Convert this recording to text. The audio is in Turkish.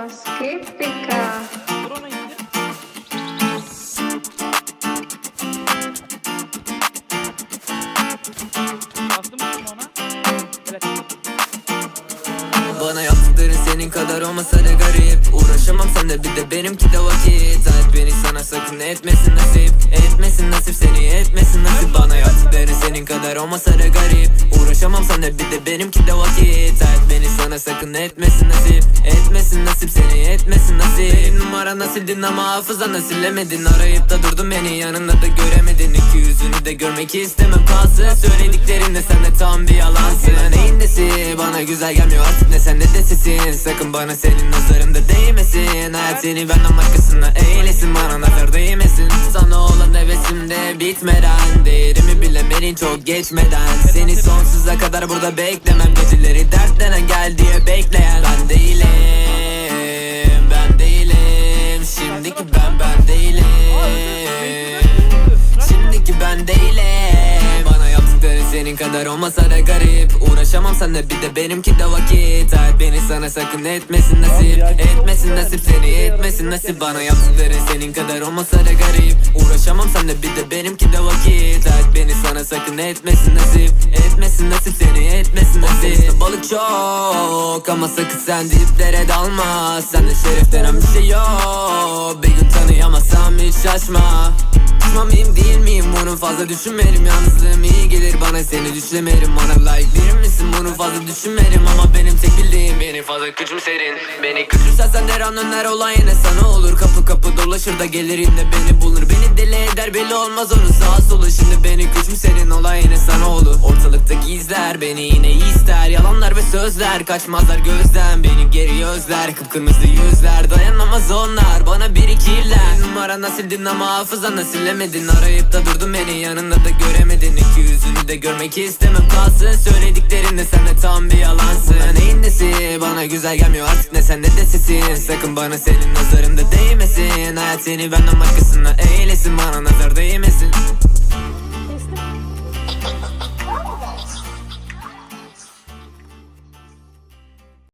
bosque pecado. Senin kadar olmasa da garip. Uğraşamam sen de bir de benimki de vakit. Hayat beni sana sakın etmesin nasip. Etmesin nasip seni etmesin nasip. Bana yaptıkların senin kadar olmasa da garip. Uğraşamam sen de bir de benimki de vakit. Hayat beni sana sakın etmesin nasip. Etmesin nasip seni etmesin nasip. Benim numaranı sildin ama hafızanı silemedin Arayıp da durdun beni yanında da göremedin. İki yüzünü de görmek istemem kalsın. Söylediklerinde sen de tam bir yalansın. Neyin nesi? Bana güzel gelmiyor artık ne sen ne de sesin Sakın bana senin nazarında değmesin. Hayat seni benden başkasına eylesin Bana nazar değmesin. Sana olan hevesim de bitmeden Değerimi bilemedin çok geçmeden. Seni sonsuza kadar burada beklemem Geceleri dertlenen gel diye bekleyen. Ben değilim senin kadar olmasa da garip. Uğraşamam sen de bir de benimki de vakit. Hayat beni sana sakın etmesin nasip. Etmesin nasip seni etmesin nasip. Bana yaptıkları senin kadar olmasa da garip. Uğraşamam sen de bir de benimki de vakit. Hayat beni sana sakın etmesin nasip. Etmesin nasip seni etmesin nasip. Balık çok ama sakın sen diplere dalma. Sende şeref denen bir şey yok. Bir gün tanıyamazsam hiç şaşma Pişman mıyım değil miyim? Bunu fazla düşünmedim. Yalnızlığım iyi gelir bana seni düşlemerim. Bana layık biri misin? Bunu fazla düşünmedim Ama benim tek bildiğim beni fazla küçümserin. Beni küçümsersen her an önler olay yine sana olur. Kapı kapı dolaşır da gelir yine beni bulur. Beni deli eder belli olmaz onun. Sağa solu Şimdi beni küçümserin. Olay yine sana olur. Ortalıkta gizler beni yine ister. Yalanlar ve sözler kaçmazlar gözden. Beni geri özler kıpkırmızı yüzler. Dayanamaz onlar bana birikirler. Numaranı sildin ama hafızanı silemedin Arayıp da durdun beni yanında da göremedin. İki yüzünü de görmek istemem. Kalsın Söylediklerinde sen de tam bir yalansın. Neyin nesi? Bana bana güzel gelmiyor artık ne sen ne de sesin. Sakın bana senin nazarında değmesin. Hayat seni benden başkasına eylesin bana nazar değmesin.